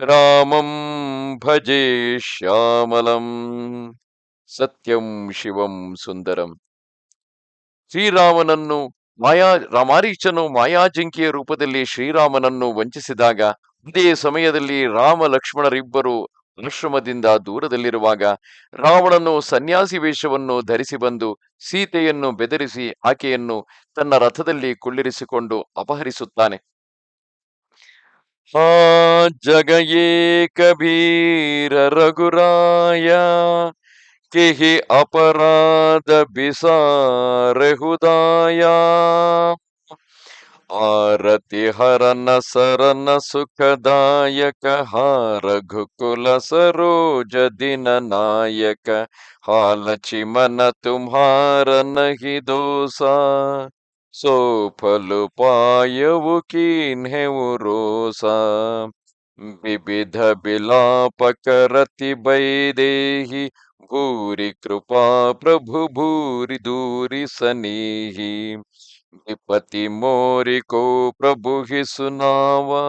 ರಾಮಂ ಭಜೆ ಶ್ಯಾಮಲಂ ಸತ್ಯಂ ಶಿವಂ ಸುಂದರಂ ಶ್ರೀರಾಮನನ್ನು ಮಾಯಾ ರಾಮಾರೀಚನು ಮಾಯಾಜಿಂಕಿಯ ರೂಪದಲ್ಲಿ ಶ್ರೀರಾಮನನ್ನು ವಂಚಿಸಿದಾಗ ಅದೇ ಸಮಯದಲ್ಲಿ ರಾಮ ಲಕ್ಷ್ಮಣರಿಬ್ಬರು ಆಶ್ರಮದಿಂದ ದೂರದಲ್ಲಿರುವಾಗ, ರಾವಣನು ಸನ್ಯಾಸಿ ವೇಷವನ್ನು ಧರಿಸಿ ಬಂದು ಸೀತೆಯನ್ನು ಬೆದರಿಸಿ ಆಕೆಯನ್ನು ತನ್ನ ರಥದಲ್ಲಿ ಕುಳ್ಳಿರಿಸಿಕೊಂಡು ಅಪಹರಿಸುತ್ತಾನೆ. हाँ जग ये कबीर रघुराया कि ही अपराध विसार हुदाया। आरति हरन सरन सुखदायक हा रघुकुल सरोज दिन नायक। हाल चिमन तुम्हार नहीं दोसा। सोफल पायवु कीन्हेउ रोसा। विविध बिलाप करति वैदेहि, भूरि कृपा प्रभु भूरी दूरी सनीहि। विपति मोरि को प्रभु ही सुनावा।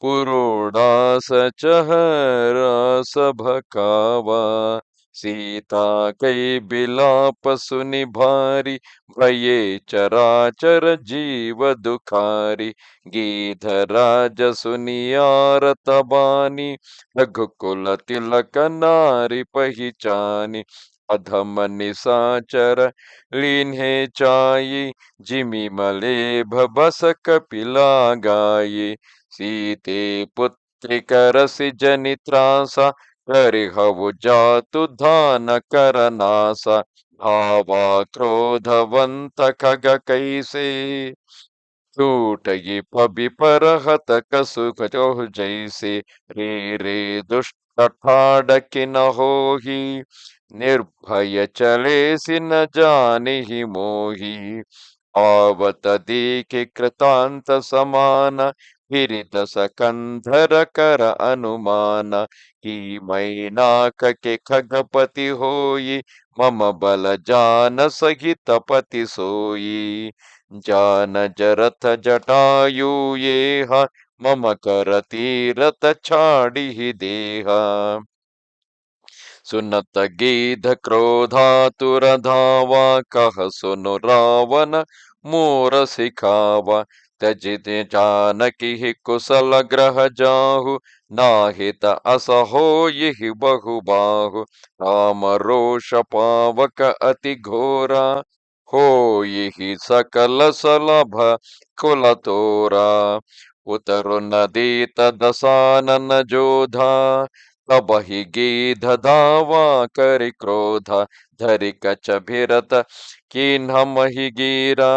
पुरोड़ा सचहरा सभकावा। सीता कई बिलाप सुनि भारी, भये चराचर जीव दुखारी। गीधराज सुनियारत बानी रघुकुल तिलक नारी पहिचानी। अधम निसाचर लीन्हे चाई, जिमि मले भबस कपिला गाये सीते पुत्री करसि करिहवु जातु धान करनास भावा क्रोधवंत खग कैसे सूटयि पबिपरहत कसुखजोह जैसे रे रे दुष्ट ठाडकि न होहि निर्भय चले न जाने ही मोही। आवत दीखि कृतांत समान ಹಿರಿತ ಸಕಂಧರಕರ ಅನುಮಾನ, ಈ ಮೈನಾಕಕ್ಕೆ ಖಗಪತಿ ಹೋಯಿ, ಮಮ ಬಲ ಜಾನ ಸಹಿತ ಪತಿ ಸೋಯಿ. ಜಾನ ಜರಥ ಜಟಾಯೂಯೇಹ ಮಮ ಕರ ತೀರತ ಛಾಡಿಹಿ ದೇಹ. ಸುನ್ನತ ಗೀಧ ಕ್ರೋಧಾತುರ ಧಾವ ಕಹ ಸುನು ರಾವಣ ಮೋರ ಸಿಖಾವ. तजित जानकि कुशल ग्रह जाहु नाहित असहो रामष पावक अति घोरा, हो सकल सलभ कुल तोरा। उतरु नदी तदसानन जोधा, तब ही गीध धावा करि क्रोध। धरि कच भिरत किन्ह गिरा।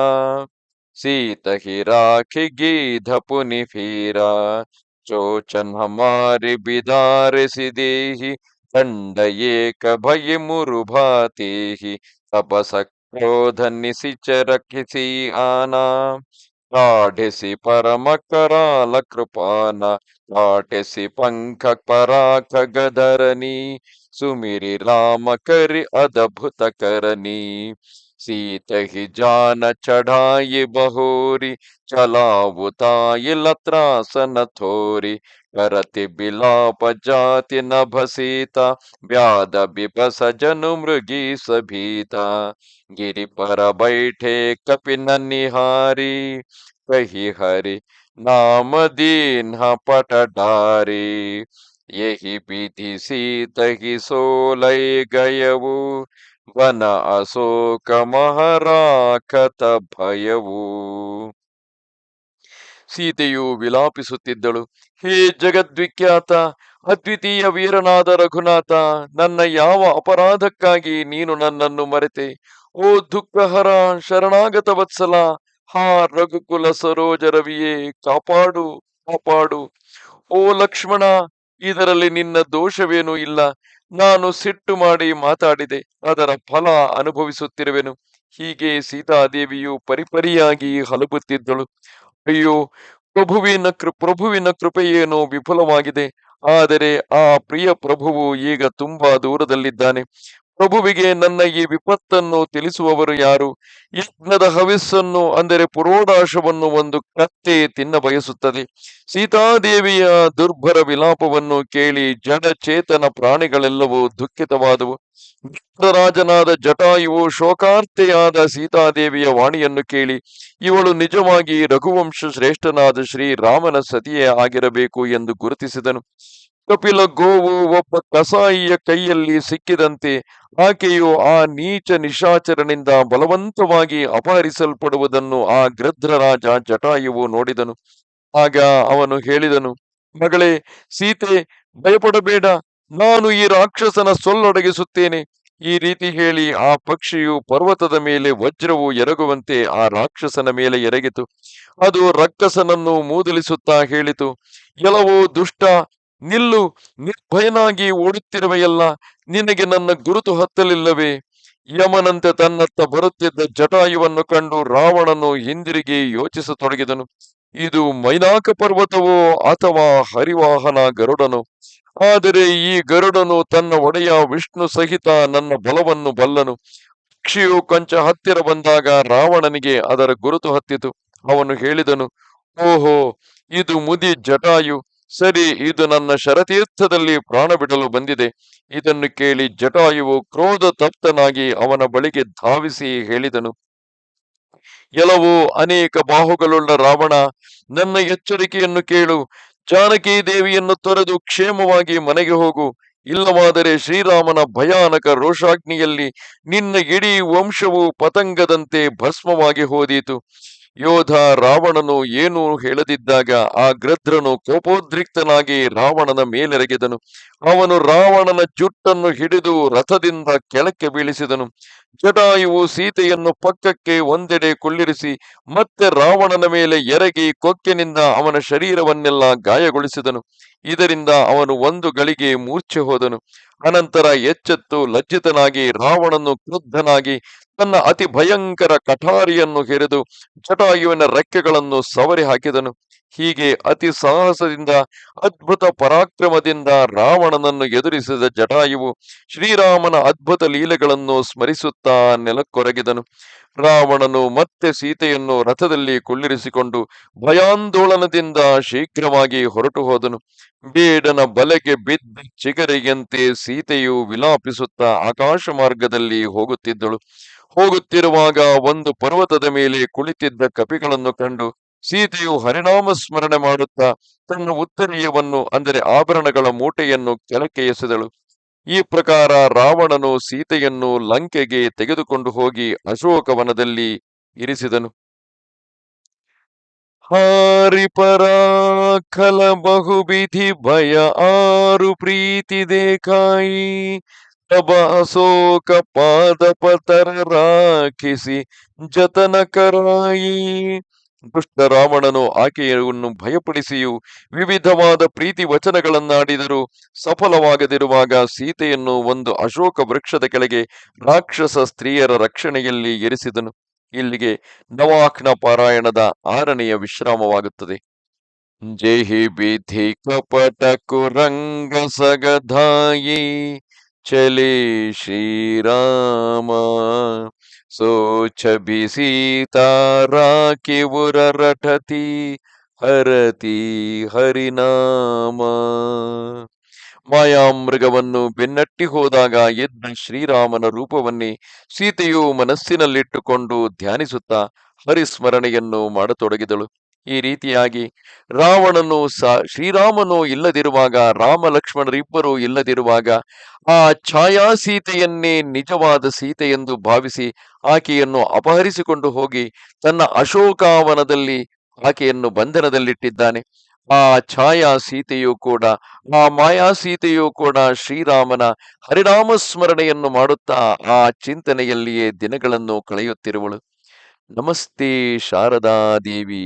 सीत ही राखी धपुनि फीरा चोचन हमारी बिदार सिदेहि दंड एक भय मुरुभाते ही तब सक्रोध निशिचर किसी आना। काढ़सी परम कराल कृपाना काटसी पंख पराख गधरनी सुमिरी राम करी अद्भुत करनी। सीत ही जान चढ़ाई बहोरी चलावुताई लत्रासन थोरी। करति बिलाप जाति नभ सीता व्याध बिबस जनु मृगी सभीता। गिरि पर बैठे कपि निहारी, कही हरि नाम दीन पट डारी। यही विधि सीत ही सोलय गयವು ವನ ಅಶೋಕ ಮಹರಾಕತ ಭಯವು. ಸೀತೆಯು ವಿಲಾಪಿಸುತ್ತಿದ್ದಳು. ಹೇ ಜಗದ್ವಿಖ್ಯಾತ, ಅದ್ವಿತೀಯ ವೀರನಾದ ರಘುನಾಥ, ನನ್ನ ಯಾವ ಅಪರಾಧಕ್ಕಾಗಿ ನೀನು ನನ್ನನ್ನು ಮರೆತೆ? ಓ ದುಃಖಹರ ಶರಣಾಗತ ವತ್ಸಲ, ಹಾ ರಘುಕುಲ ಸರೋಜ ರವಿಯೇ ಕಾಪಾಡು ಕಾಪಾಡು. ಓ ಲಕ್ಷ್ಮಣ, ಇದರಲ್ಲಿ ನಿನ್ನ ದೋಷವೇನೂ ಇಲ್ಲ. ನಾನು ಸಿಟ್ಟು ಮಾಡಿ ಮಾತಾಡಿದೆ, ಅದರ ಫಲ ಅನುಭವಿಸುತ್ತಿರುವೆನು. ಹೀಗೆ ಸೀತಾದೇವಿಯು ಪರಿಪರಿಯಾಗಿ ಹಲಬುತ್ತಿದ್ದಳು ಅಯ್ಯೋ, ಪ್ರಭುವಿನ ಕೃ, ಪ್ರಭುವಿನ ಕೃಪೆಯೇನೋ ವಿಫಲವಾಗಿದೆ. ಆದರೆ ಆ ಪ್ರಿಯ ಪ್ರಭುವು ಈಗ ತುಂಬಾ ದೂರದಲ್ಲಿದ್ದಾನೆ. ಪ್ರಭುವಿಗೆ ನನ್ನ ಈ ವಿಪತ್ತನ್ನು ತಿಳಿಸುವವರು ಯಾರು? ಯಜ್ಞದ ಹವಿಸ್ಸನ್ನು, ಅಂದರೆ ಪುರೋಡಾಶವನ್ನು ಒಂದು ಕತ್ತೆ ತಿನ್ನ ಬಯಸುತ್ತದೆ. ಸೀತಾದೇವಿಯ ದುರ್ಭರ ವಿಲಾಪವನ್ನು ಕೇಳಿ ಜನಚೇತನ ಪ್ರಾಣಿಗಳೆಲ್ಲವೂ ದುಃಖಿತವಾದವು. ರಾಜನಾದ ಜಟಾಯುವು ಶೋಕಾರ್ತೆಯಾದ ಸೀತಾದೇವಿಯ ವಾಣಿಯನ್ನು ಕೇಳಿ, ಇವಳು ನಿಜವಾಗಿ ರಘುವಂಶ ಶ್ರೇಷ್ಠನಾದ ಶ್ರೀ ರಾಮನ ಸತಿಯೇ ಆಗಿರಬೇಕು ಎಂದು ಗುರುತಿಸಿದನು. ಕಪಿಲ ಗೋವು ಒಬ್ಬ ಕಸಾಯಿಯ ಕೈಯಲ್ಲಿ ಸಿಕ್ಕಿದಂತೆ ಆಕೆಯು ಆ ನೀಚ ನಿಶಾಚರನಿಂದ ಬಲವಂತವಾಗಿ ಅಪಹರಿಸಲ್ಪಡುವುದನ್ನು ಆ ಗೃಧ್ರರಾಜ ಜಟಾಯುವು ನೋಡಿದನು. ಆಗ ಅವನು ಹೇಳಿದನು, ಮಗಳೇ, ಸೀತೆ, ಭಯಪಡಬೇಡ. ನಾನು ಈ ರಾಕ್ಷಸನ ಸೊಲ್ಲೊಡಗಿಸುತ್ತೇನೆ. ಈ ರೀತಿ ಹೇಳಿ ಆ ಪಕ್ಷಿಯು ಪರ್ವತದ ಮೇಲೆ ವಜ್ರವು ಎರಗುವಂತೆ ಆ ರಾಕ್ಷಸನ ಮೇಲೆ ಎರಗಿತು. ಅದು ರಕ್ಕಸನನ್ನು ಮೂದಲಿಸುತ್ತಾ ಹೇಳಿತು, ಎಲ್ಲವೋ ದುಷ್ಟ ನಿಲ್ಲು, ನಿರ್ಭಯನಾಗಿ ಓಡುತ್ತಿರುವೆಯಲ್ಲ, ನಿನಗೆ ನನ್ನ ಗುರುತು ಹತ್ತಲಿಲ್ಲವೇ? ಯಮನಂತೆ ತನ್ನತ್ತ ಬರುತ್ತಿದ್ದ ಜಟಾಯುವನ್ನು ಕಂಡು ರಾವಣನು ಹಿಂದಿರುಗಿ ಯೋಚಿಸತೊಡಗಿದನು. ಇದು ಮೈನಾಕ ಪರ್ವತವೋ ಅಥವಾ ಹರಿವಾಹನ ಗರುಡನು? ಆದರೆ ಈ ಗರುಡನು ತನ್ನ ಒಡೆಯ ವಿಷ್ಣು ಸಹಿತ ನನ್ನ ಬಲವನ್ನು ಬಲ್ಲನು. ಪಕ್ಷಿಯು ಕೊಂಚ ಹತ್ತಿರ ಬಂದಾಗ ರಾವಣನಿಗೆ ಅದರ ಗುರುತು ಹತ್ತಿತು. ಅವನು ಹೇಳಿದನು, ಓಹೋ, ಇದು ಮುದಿ ಜಟಾಯು. ಸರಿ, ಇದು ನನ್ನ ಶರತೀರ್ಥದಲ್ಲಿ ಪ್ರಾಣ ಬಿಡಲು ಬಂದಿದೆ. ಇದನ್ನು ಕೇಳಿ ಜಟಾಯುವು ಕ್ರೋಧ ತಪ್ತನಾಗಿ ಅವನ ಬಳಿಗೆ ಧಾವಿಸಿ ಹೇಳಿದನು. ಎಲ್ಲವೂ ಅನೇಕ ಬಾಹುಗಳುಳ್ಳ ರಾವಣ, ನನ್ನ ಎಚ್ಚರಿಕೆಯನ್ನು ಕೇಳು. ಜಾನಕಿ ದೇವಿಯನ್ನು ತೊರೆದು ಕ್ಷೇಮವಾಗಿ ಮನೆಗೆ ಹೋಗು. ಇಲ್ಲವಾದರೆ ಶ್ರೀರಾಮನ ಭಯಾನಕ ರೋಷಾಗ್ನಿಯಲ್ಲಿ ನಿನ್ನ ಇಡೀ ವಂಶವು ಪತಂಗದಂತೆ ಭಸ್ಮವಾಗಿ ಹೋದೀತು. ಯೋಧ ರಾವಣನು ಏನು ಹೇಳದಿದ್ದಾಗ ಆ ಗ್ರದ್ರನು ಕೋಪೋದ್ರಿಕ್ತನಾಗಿ ರಾವಣನ ಮೇಲೆರಗಿದನು. ಅವನು ರಾವಣನ ಜುಟ್ಟನ್ನು ಹಿಡಿದು ರಥದಿಂದ ಕೆಳಕ್ಕೆ ಬೀಳಿಸಿದನು. ಜಟಾಯುವು ಸೀತೆಯನ್ನು ಪಕ್ಕಕ್ಕೆ ಒಂದೆಡೆ ಕುಳ್ಳಿರಿಸಿ ಮತ್ತೆ ರಾವಣನ ಮೇಲೆ ಎರಗಿ ಕೊಕ್ಕಿನಿಂದ ಅವನ ಶರೀರವನ್ನೆಲ್ಲ ಗಾಯಗೊಳಿಸಿದನು. ಇದರಿಂದ ಅವನು ಒಂದು ಗಳಿಗೆ ಮೂರ್ಛೆ ಹೋದನು. ಅನಂತರ ಎಚ್ಚೆತ್ತು ಲಜ್ಜಿತನಾಗಿ ರಾವಣನು ಕ್ರುದ್ಧನಾಗಿ ತನ್ನ ಅತಿ ಭಯಂಕರ ಕಠಾರಿಯನ್ನು ಹೆರೆದು ಜಟಾಯುವಿನ ರೆಕ್ಕೆಗಳನ್ನು ಸವರಿ ಹಾಕಿದನು. ಹೀಗೆ ಅತಿ ಸಾಹಸದಿಂದ, ಅದ್ಭುತ ಪರಾಕ್ರಮದಿಂದ ರಾವಣನನ್ನು ಎದುರಿಸಿದ ಜಟಾಯುವು ಶ್ರೀರಾಮನ ಅದ್ಭುತ ಲೀಲೆಗಳನ್ನು ಸ್ಮರಿಸುತ್ತಾ ನೆಲಕ್ಕೊರಗಿದನು. ರಾವಣನು ಮತ್ತೆ ಸೀತೆಯನ್ನು ರಥದಲ್ಲಿ ಕುಳ್ಳಿರಿಸಿಕೊಂಡು ಭಯಾಂದೋಳನದಿಂದ ಶೀಘ್ರವಾಗಿ ಹೊರಟು ಹೋದನು. ಬೇಡನ ಬಲೆಗೆ ಬಿದ್ದ ಚಿಗರಿಯಂತೆ ಸೀತೆಯು ವಿಲಾಪಿಸುತ್ತಾ ಆಕಾಶ ಮಾರ್ಗದಲ್ಲಿ ಹೋಗುತ್ತಿದ್ದಳು. ಹೋಗುತ್ತಿರುವಾಗ ಒಂದು ಪರ್ವತದ ಮೇಲೆ ಕುಳಿತಿದ್ದ ಕಪಿಗಳನ್ನು ಕಂಡು ಸೀತೆಯು ಹರಿನಾಮ ಸ್ಮರಣೆ ಮಾಡುತ್ತಾ ತನ್ನ ಉತ್ತರೀಯವನ್ನು, ಅಂದರೆ ಆಭರಣಗಳ ಮೂಟೆಯನ್ನು ಕೆಳಕ್ಕೆ ಎಸೆದಳು. ಈ ಪ್ರಕಾರ ರಾವಣನು ಸೀತೆಯನ್ನು ಲಂಕೆಗೆ ತೆಗೆದುಕೊಂಡು ಹೋಗಿ ಅಶೋಕವನದಲ್ಲಿ ಇರಿಸಿದನು. ಹಾರಿ ಪರಾಖಲ ಬಹುಬಿಧಿ ಭಯ ಆರು ಪ್ರೀತಿ ದೇಖಾಯಿ ತಬ ಅಶೋಕ ಪಾದ ಪತರ ರಾಖಿಸಿ ಜತನ ಕರಾಯಿ ದುಷ್ಟ ರಾವಣನು ಆಕೆಯನ್ನು ಭಯಪಡಿಸಿಯೂ, ವಿವಿಧವಾದ ಪ್ರೀತಿ ವಚನಗಳನ್ನಾಡಿದರೂ ಸಫಲವಾಗದಿರುವಾಗ ಸೀತೆಯನ್ನು ಒಂದು ಅಶೋಕ ವೃಕ್ಷದ ಕೆಳಗೆ ರಾಕ್ಷಸ ಸ್ತ್ರೀಯರ ರಕ್ಷಣೆಯಲ್ಲಿ ಇರಿಸಿದನು ಇಲ್ಲಿಗೆ ನವಾಖ್ನ ಪಾರಾಯಣದ ಆರನೆಯ ವಿಶ್ರಾಮವಾಗುತ್ತದೆ. ಜೈಹಿ ಬಿಧಿ ಕಪಟ ಕುರಂಗ ಸಗಧಾಯಿ ಚಲೇ ಶ್ರೀರಾಮ ಸೋಚ ಛಬಿ ಸೀತಾರಾ ಕಿವುರ ರಠತಿ ಹರತಿ ಹರಿನಾಮ ಮಾಯಾಮೃಗವನ್ನು ಬೆನ್ನಟ್ಟಿ ಹೋದಾಗ ಎದ್ದ ಶ್ರೀರಾಮನ ರೂಪವನ್ನೇ ಸೀತೆಯು ಮನಸ್ಸಿನಲ್ಲಿಟ್ಟುಕೊಂಡು ಧ್ಯಾನಿಸುತ್ತಾ ಹರಿಸ್ಮರಣೆಯನ್ನು ಮಾಡತೊಡಗಿದಳು. ಈ ರೀತಿಯಾಗಿ ರಾವಣನು ಸ, ಶ್ರೀರಾಮನು ಇಲ್ಲದಿರುವಾಗ ರಾಮ ಲಕ್ಷ್ಮಣರಿಬ್ಬರು ಇಲ್ಲದಿರುವಾಗ, ಆ ಛಾಯಾ ಸೀತೆಯನ್ನೇ ನಿಜವಾದ ಎಂದು ಭಾವಿಸಿ ಆಕೆಯನ್ನು ಅಪಹರಿಸಿಕೊಂಡು ಹೋಗಿ ತನ್ನ ಅಶೋಕಾವನದಲ್ಲಿ ಆಕೆಯನ್ನು ಬಂಧನದಲ್ಲಿಟ್ಟಿದ್ದಾನೆ. ಆ ಛಾಯಾ ಸೀತೆಯು ಕೂಡ, ಆ ಮಾಯಾ ಸೀತೆಯು ಕೂಡ ಶ್ರೀರಾಮನ ಹರಿರಾಮ ಸ್ಮರಣೆಯನ್ನು ಮಾಡುತ್ತಾ ಆ ಚಿಂತನೆಯಲ್ಲಿಯೇ ದಿನಗಳನ್ನು ಕಳೆಯುತ್ತಿರುವಳು. ನಮಸ್ತೆ ಶಾರದಾ ದೇವಿ.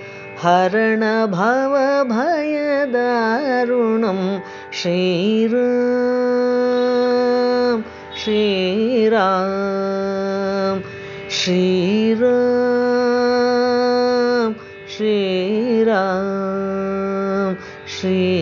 हरणभवभयदारुणं श्रीराम श्रीराम श्रीराम श्रीराम। श्री